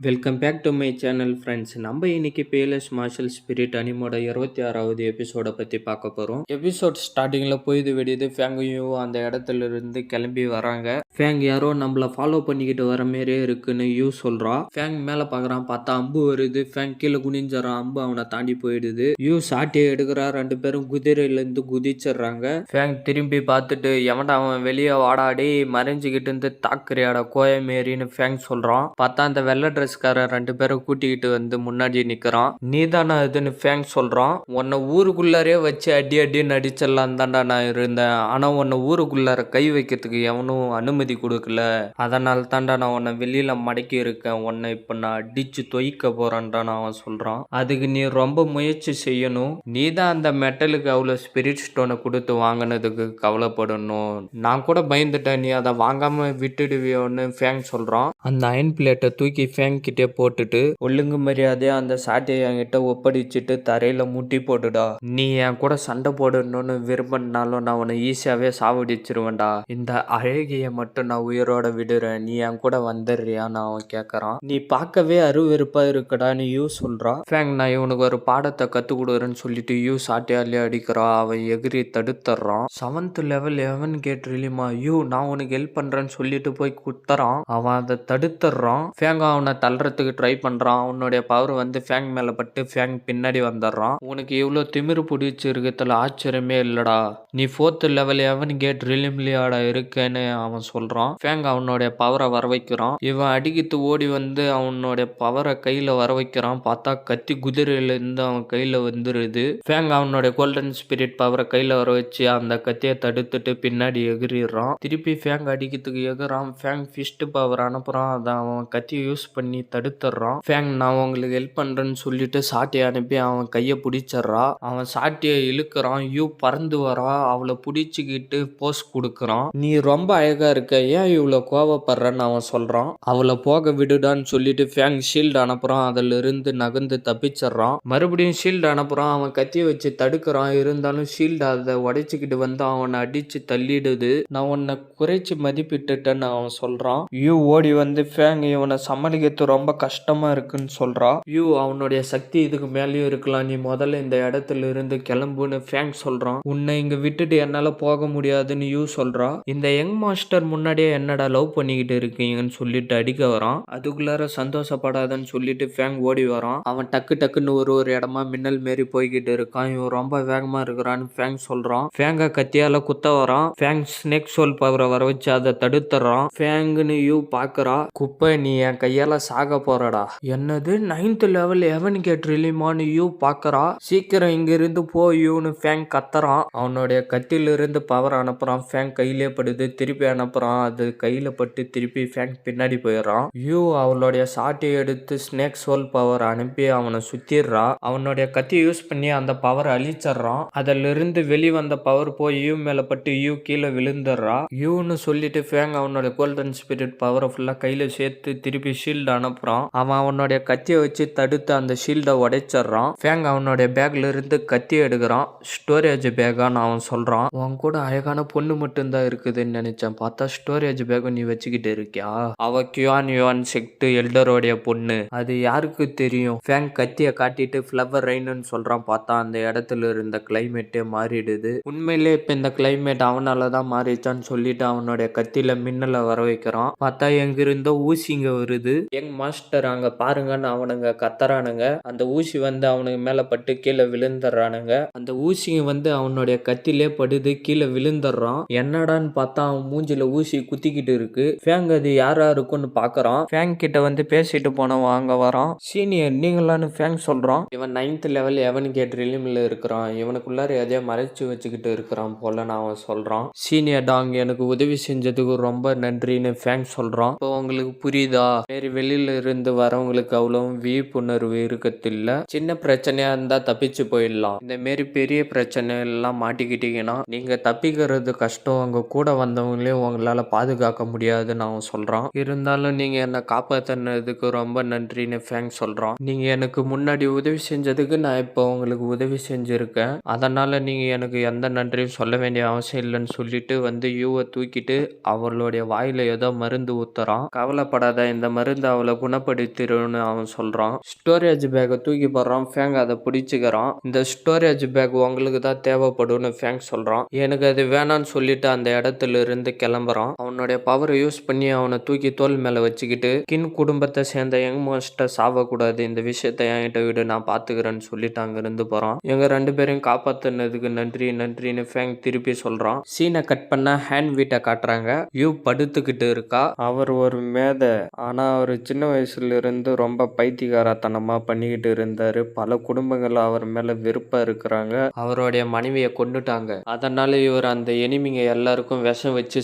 Welcome back to my channel friends நம்ம இன்னைக்கு palace marshal spirit அனிமோட இருபத்தி ஆறாவது எபிசோட பற்றி பார்க்க போகிறோம் எபிசோட் ஸ்டார்டிங்கில் பொய்து வெடியுது. ஃபேங்கையும் அந்த இடத்துல இருந்து கிளம்பி வராங்க. ஃபேங் யாரோ நம்மளை ஃபாலோ பண்ணிக்கிட்டு வர மாதிரியே இருக்குன்னு யூ சொல்கிறா ஃபேங் மேலே பார்க்குறான் பார்த்தா அம்பு வருது. ஃபேங் கீழே குனிஞ்சறான் அம்பு அவனை தாண்டி போயிடுது. யூ சாட்டியை எடுக்கிறா ரெண்டு பேரும் குதிரையிலேருந்து குதிச்சிடுறாங்க. ஃபேங் திரும்பி பார்த்துட்டு எவன்டா அவன் வெளியே வாடாடி மறைஞ்சிக்கிட்டு இருந்து தாக்குறியாடா கோயமேரின்னு ஃபேங் சொல்கிறான் பார்த்தா அந்த வெள்ளை ட்ரெஸ்காரன் ரெண்டு பேரும் கூட்டிக்கிட்டு வந்து முன்னாடி நிற்கிறான் நீ தானே இதுன்னு ஃபேங் சொல்கிறான் உன்னை ஊருக்குள்ளாரே வச்சு அடி அடி நடிச்சிடலாம் தான்டா நான் இருந்தேன். ஆனால் உன்னை ஊருக்குள்ளார கை வைக்கிறதுக்கு எவனும் அனுமதி கொடுக்கல. அதனால தான்டா நான் உன்னை வெளியில் மடக்கி இருக்கேன். உன்னை இப்போ நான் அடிச்சு தொய்க்க நான் அவன் சொல்கிறான் அதுக்கு நீ ரொம்ப முயற்சி செய்யணும். நீ தான் அந்த மெட்டலுக்கு அவ்வளோ ஸ்பிரிட் ஸ்டோனை கொடுத்து வாங்கினதுக்கு கவலைப்படணும். நான் கூட பயந்துட்டேன். நீ அதை வாங்காமல் விட்டுடுவியோன்னு ஃபேங் சொல்கிறான் அந்த அயன் பிளேட்டை தூக்கி ஃபேங் கிட்டே போட்டுட்டு ஒழுங்கு மரியாதையா அந்த சாட்டையை என்கிட்ட ஒப்படைச்சிட்டு தரையில முட்டி போட்டுடா. நீ என் கூட சண்டை போடணும்னு விரும்பினாலும் நான் உன்னை ஈஸியாவே சாவடிச்சிருவேன்டா. இந்த அழகிய மட்டும் நான் உயிரோட விடுறேன். நீ என் கூட வந்துடுறியான்னு அவன் கேட்கறான் நீ பார்க்கவே அருவெருப்பா நீ யூ சொல்றான் ஃபேங் நான் இவனுக்கு ஒரு பாடத்தை கத்து கொடுக்குறேன்னு சொல்லிட்டு யூ சாட்டியாலே அடிக்கிறான் அவன் எகிரி தடுத்துறான் செவன்த் லெவல் எவன் கேட் ரிலிமா யூ நான் உனக்கு ஹெல்ப் பண்றேன்னு சொல்லிட்டு போய் குத்துறான். அவன் அதை தடுத்துறான் ஃபேங் அவனை தள்ளுறதுக்கு ட்ரை பண்றான். அவனுடைய பவர் வந்து ஃபேங் மேல பட்டு ஃபேங் பின்னாடி வந்துடுறான். உனக்கு இவ்வளோ திமிரு பிடிச்சிருக்கிறதுல ஆச்சரியமே இல்லடா. நீ ஃபோர்த் லெவல் எவன் கேட் ரிலிம்லியாடா இருக்கேன்னு அவன் சொல்றான். ஃபேங் அவனுடைய பவரை வர வைக்கிறான். இவன் அடிக்கித்து ஓடி வந்து அவனுடைய பவரை கையில வர வைக்கிறான். பார்த்தா கத்தி குதிரையில இருந்து அவன் கையில வந்துருது. ஃபேங் அவனுடைய கோல்டன் ஸ்பிரிட் பவரை கையில வர வச்சு அந்த கத்தியை தடுத்துட்டு பின்னாடி எகிறிடுறான் திருப்பி ஃபேங் அடிக்கிறதுக்கு எகுறான். ஃபேங் ஃபிஸ்ட் பவர் அனுப்புறான். அதை அவன் கத்தியை யூஸ் பண்ணி தடுத்துடுறான். ஃபேங் நான் உங்களுக்கு ஹெல்ப் பண்றேன்னு சொல்லிட்டு சாட்டியை அனுப்பி அவன் கையை பிடிச்சிடுறா. அவன் சாட்டியை இழுக்கிறான். யூ பறந்து வரா. அவளை பிடிச்சிக்கிட்டு போஸ் கொடுக்குறான். நீ ரொம்ப அழகா இருக்க. ஏன் இவ்வளோ கோவப்படுறன்னு அவன் சொல்றான்? அவளை போக விடுடான்னு சொல்லிட்டு ஃபேங் ஷீல்டு அனுப்புறான். அதுல இருந்து நகர்ந்து தப்பிச்சிடுறான். மறுபடியும் ஷீல்டு அனுப்புறான். அவன் கத்தியை வச்சு தடுக்கிறான். இருந்தாலும் ஷீல்டு அதை உடைச்சிக்கிட்டு வந்து அவனை அடிச்சு தள்ளிடுது. நான் உன்னை குறைச்சி மதிப்பிட்டுட்டேன்னு அவன் சொல்றான். யூ ஓடி வந்து ஃபேங் இவனை சமாளிக்கிறது ரொம்ப கஷ்டமா இருக்குன்னு சொல்றா. யூ அவனுடைய சக்தி இதுக்கு மேலேயும் இருக்கலாம். நீ முதல்ல இந்த இடத்துல இருந்து கிளம்புன்னு ஃபேங் சொல்றான். உன்னை இங்க விட்டுட்டு என்னால போக முடியாதுன்னு யூ சொல்கிறா இந்த யங் மாஸ்டர் முன்னாடியே என்னடா லவ் பண்ணிக்கிட்டு இருக்கீங்கன்னு சொல்லிட்டு அடிக்க வரான். அதுக்குள்ளார சந்தோஷப்படாதன்னு சொல்லிட்டு ஃபேங் ஓடி வரான். அவன் டக்கு டக்குன்னு ஒரு ஒரு இடமா மின்னல் மாரி போய்கிட்டு இருக்கான். இவன் ரொம்ப வேகமா இருக்கிறான்னு ஃபேங் சொல்றான். ஃபேங்க கத்தியால குத்த வரான். ஃபேங் ஸ்னேக் சோல் பவரை வர வச்சு அதை தடுத்துறான். ஃபேங்குன்னு யூ பாக்குறா. குப்பை நீ என் கையால சாக போறடா. என்னது? நைன்த் லெவல் எவன் கேட் ரிலிமான்னு யூ பாக்குறா? சீக்கிரம் இங்க இருந்து போ யூன்னு ஃபேங் கத்துறான். அவனுடைய கத்தியிலிருந்து பவர் அனுப்புறான். ஃபேங் கையிலே படுது. திருப்பி அனுப்புறான். அது கையில் பட்டு திருப்பி ஃபேங்க் பின்னாடி போயிடுறான். யூ அவளுடைய சாட்டை எடுத்து ஸ்னேக் சோல் பவர் அனுப்பி அவனை சுத்திடுறா. அவனுடைய கத்தி யூஸ் பண்ணி அந்த பவர் அழிச்சிடுறான். அதிலிருந்து வெளிவந்த பவர் போய் யூ மேல பட்டு யூ கீழே விழுந்துடுறா. யூன்னு சொல்லிட்டு ஃபேங் அவனுடைய கோல்டன் ஸ்பிரிட் பவரை ஃபுல்லாக கையில் சேர்த்து திருப்பி ஷீல்டு அனுப்புறான். அவன் அவனுடைய கத்தியை வச்சு தடுத்து அந்த ஷீல்டை உடைச்சிடுறான். ஃபேங் அவனுடைய பேக்ல இருந்து கத்தி எடுக்கிறான். ஸ்டோரேஜ் பேக்கான்னு அவன் சொல்கிறான் அவன் கூட அழகான பொண்ணு மட்டும்தான் இருக்குதுன்னு நினச்சேன். பார்த்தா ஸ்டோரேஜ் பேக்கும் நீ வச்சுக்கிட்டு இருக்கியா? அவ கியூன் யுவான் செக்ட் எல்டரோடைய பொண்ணு. அது யாருக்கு தெரியும்? ஃபேங் கத்தியை காட்டிட்டு ஃப்ளவர் ரெயின்னு சொல்றான். பார்த்தா அந்த இடத்துல இருந்த கிளைமேட்டே மாறிடுது. உண்மையிலே இப்போ இந்த கிளைமேட் அவனால தான் மாறிச்சான்னு சொல்லிட்டு அவனுடைய கத்தியில மின்னலை வர வைக்கிறான். பார்த்தா எங்கிருந்தோ ஊசிங்க வருது. எங் மாஸ்டர் அங்க பாருங்கன்னு அவனுங்க கத்துறானுங்க. அந்த ஊசி வந்து அவனுக்கு மேல பட்டு கீழே விழுந்துடுறானுங்க. அந்த ஊசிங்க வந்து அவனுடைய கத்திலே படுது கீழே விழுந்துடுறான். என்னடான்னு பார்த்தா அவன் மூஞ்சில ஊசி குத்திக்கிட்டு இருக்கு. ஃபேங் அது யாரா இருக்கும்னு பாக்குறான். ஃபேங் கிட்ட வந்து பேசிட்டு போன வாங்க வரான். சீனியர் நீங்களான்னு ஃபேங் சொல்றான். இவன் நைன்த் லெவல் எவன் கேட் ரிலிமில் இருக்கிறான். இவனுக்குள்ளார எதையோ மறைச்சு வச்சுக்கிட்டு இருக்கிறான் போல நான் அவன் சொல்றான். சீனியர் டாங் எனக்கு உதவி செஞ்சதுக்கு ரொம்ப நன்றின்னு ஃபேங் சொல்றான். இப்போ உங்களுக்கு புரியுதா? வேறு வெளியில இருந்து வரவங்களுக்கு அவ்வளவு விழிப்புணர்வு இருக்கத்தில்ல. சின்ன பிரச்சனையா இருந்தா தப்பிச்சு போயிடலாம். இந்த மாரி பெரிய பிரச்சனை எல்லாம் மாட்டிக்கிட்டீங்கன்னா நீங்க தப்பிக்கிறது கஷ்டம். உங்க கூட வந்தவங்களே உங்களால எங்களால் பாதுகாக்க முடியாதுன்னு அவன் சொல்கிறான் இருந்தாலும் நீங்கள் என்னை காப்பாற்றினதுக்கு ரொம்ப நன்றின்னு ஃபேங் சொல்கிறான் நீங்கள் எனக்கு முன்னாடி உதவி செஞ்சதுக்கு நான் இப்போ உங்களுக்கு உதவி செஞ்சுருக்கேன். அதனால் நீங்கள் எனக்கு எந்த நன்றியும் சொல்ல வேண்டிய அவசியம் இல்லைன்னு சொல்லிட்டு வந்து யூவை தூக்கிட்டு அவளுடைய வாயில் ஏதோ மருந்து ஊத்துறான். கவலைப்படாத இந்த மருந்து அவளை குணப்படுத்திடும்னு அவன் சொல்கிறான் ஸ்டோரேஜ் பேக்கை தூக்கி போடுறான். ஃபேங் அதை பிடிச்சிக்கிறான். இந்த ஸ்டோரேஜ் பேக் உங்களுக்கு தான் தேவைப்படும்னு ஃபேங் சொல்கிறான் எனக்கு அது வேணான்னு சொல்லிட்டு அந்த இடத்துல இருந்து கிளம்புறான். அவனுடைய பவரை யூஸ் பண்ணி அவனை தூக்கி தோல் மேலே வச்சுக்கிட்டு கின் குடும்பத்தை சேர்ந்த யங் மோஸ்ட்டை சாவக்கூடாது இந்த விஷயத்தை என்கிட்ட விடு நான் பார்த்துக்கிறேன்னு சொல்லிட்டு அங்கேருந்து போகிறான் எங்க ரெண்டு பேரையும் காப்பாத்துனதுக்கு நன்றி நன்றின்னு ஃபேங் திருப்பி சொல்கிறான் சீனை கட் பண்ண ஹேண்ட் வீட்டை காட்டுறாங்க. யூ படுத்துக்கிட்டு இருக்கா? அவர் ஒரு மேதை. ஆனால் அவர் சின்ன வயசுல இருந்து ரொம்ப பைத்தியகாரத்தனமாக பண்ணிக்கிட்டு இருந்தாரு. பல குடும்பங்கள் அவர் மேலே வெறுப்பாக இருக்கிறாங்க. அவருடைய மனைவியை கொண்டுட்டாங்க அதனால இவர் அந்த எனிமிங்க எல்லாருக்கும் விஷம் வச்சு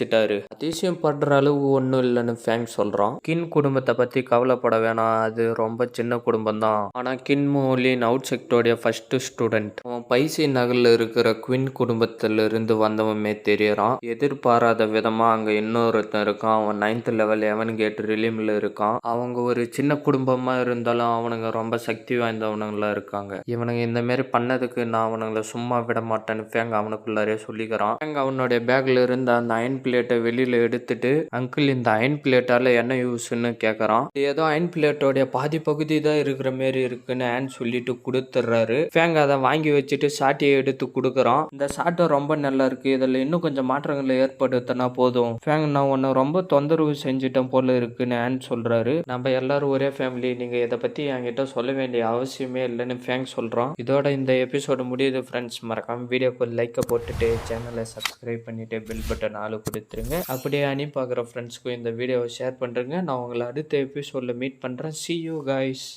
சாவடிச்சிட்டாரு அதிசயம் படுற அளவு ஒன்றும் இல்லைன்னு ஃபேங் சொல்கிறான் கின் குடும்பத்தை பற்றி கவலைப்பட வேணாம். அது ரொம்ப சின்ன குடும்பம் தான் ஆனால் கின் மோலின் அவுட் செக்டோடைய ஃபஸ்ட்டு ஸ்டூடெண்ட் அவன் பைசி நகரில் இருக்கிற குவின் குடும்பத்துல இருந்து வந்தவமே தெரியறான். எதிர்பாராத விதமாக அங்கே இன்னொருத்தன் இருக்கான். அவன் நைன்த் லெவல் எவன் கேட் ரிலீமில் இருக்கான். அவங்க ஒரு சின்ன குடும்பமாக இருந்தாலும் அவனுங்க ரொம்ப சக்தி வாய்ந்தவனுங்களா இருக்காங்க. இவனுங்க இந்த மாதிரி பண்ணதுக்கு நான் அவனுங்களை சும்மா விட மாட்டேன்னு ஃபேங் அவனுக்குள்ளாரே சொல்லிக்கிறான். ஃபேங் அவனுடைய பேக்கில் இருந்து அந்த அயன் பிளேட்டை வெளியில எடுத்துட்டு அங்கிள் இந்த அயன் பிளேட்டால என்ன யூஸ்ன்னு கேட்கறான் ஏதோ அயன் பிளேட்டோடைய பாதி பகுதி தான் இருக்கிற மாதிரி இருக்குன்னு ஆன் சொல்லிட்டு கொடுத்துட்றாரு ஃபேங் அதை வாங்கி வச்சுட்டு சாட்டியை எடுத்து கொடுக்குறான். இந்த சாட்டை ரொம்ப நல்லா இருக்கு. இதில் இன்னும் கொஞ்சம் மாற்றங்களை ஏற்படுத்தினா போதும். ஃபேங் நான் உன்னை ரொம்ப தொந்தரவு செஞ்சுட்டேன் போல இருக்குன்னு ஆன் சொல்றாரு. நம்ம எல்லாரும் ஒரே ஃபேமிலி நீங்க இதை பத்தி என்கிட்ட சொல்ல வேண்டிய அவசியமே இல்லைன்னு ஃபேங் சொல்றான். இதோட இந்த எபிசோடு முடியுது ஃப்ரெண்ட்ஸ் மறக்காம வீடியோக்கு லைக்கை போட்டுட்டு சேனலை சப்ஸ்கிரைப் பண்ணிட்டு பெல் பட்டன் ஆளு கொடுத்துருங்க அப்படியே அனி பார்க்குற ஃப்ரெண்ட்ஸ்க்கும் இந்த வீடியோவை ஷேர் பண்ணுறேங்க நான் உங்களை அடுத்த எபிசோடில் மீட் பண்ணுறேன் சி யூ காய்ஸ்